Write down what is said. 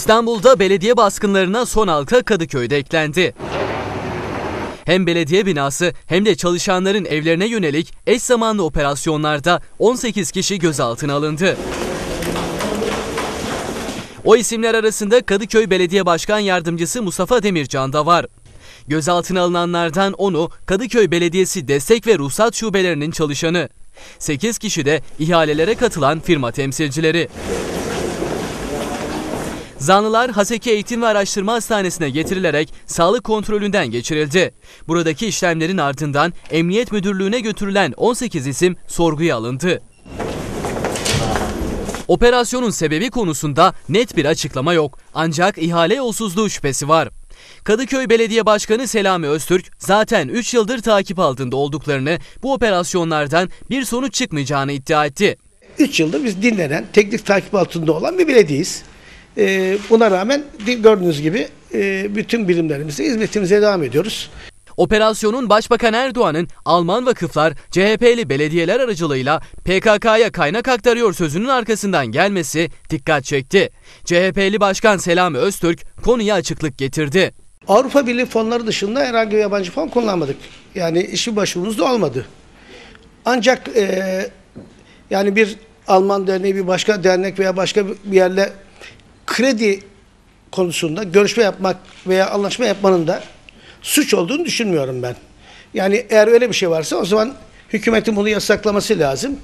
İstanbul'da belediye baskınlarına son halka Kadıköy'de eklendi. Hem belediye binası hem de çalışanların evlerine yönelik eş zamanlı operasyonlarda 18 kişi gözaltına alındı. O isimler arasında Kadıköy Belediye Başkan Yardımcısı Mustafa Demircan da var. Gözaltına alınanlardan onu Kadıköy Belediyesi Destek ve Ruhsat Şubelerinin çalışanı. 8 kişi de ihalelere katılan firma temsilcileri. Zanlılar Haseki Eğitim ve Araştırma Hastanesi'ne getirilerek sağlık kontrolünden geçirildi. Buradaki işlemlerin ardından Emniyet Müdürlüğü'ne götürülen 18 isim sorguya alındı. Operasyonun sebebi konusunda net bir açıklama yok. Ancak ihale yolsuzluğu şüphesi var. Kadıköy Belediye Başkanı Selami Öztürk zaten 3 yıldır takip altında olduklarını, bu operasyonlardan bir sonuç çıkmayacağını iddia etti. 3 yıldır biz dinlenen, teknik takip altında olan bir belediyeyiz. Ee, buna rağmen gördüğünüz gibi e, bütün birimlerimizde hizmetimize devam ediyoruz. Operasyonun Başbakan Erdoğan'ın Alman vakıflar CHP'li belediyeler aracılığıyla PKK'ya kaynak aktarıyor sözünün arkasından gelmesi dikkat çekti. CHP'li Başkan Selami Öztürk konuya açıklık getirdi. Avrupa Birliği fonları dışında herhangi bir yabancı fon kullanmadık. Yani işi başvurumuz da olmadı. Ancak e, yani bir Alman derneği, bir başka dernek veya başka bir yerle kredi konusunda görüşme yapmak veya anlaşma yapmanın da suç olduğunu düşünmüyorum ben. Yani eğer öyle bir şey varsa o zaman hükümetin bunu yasaklaması lazım.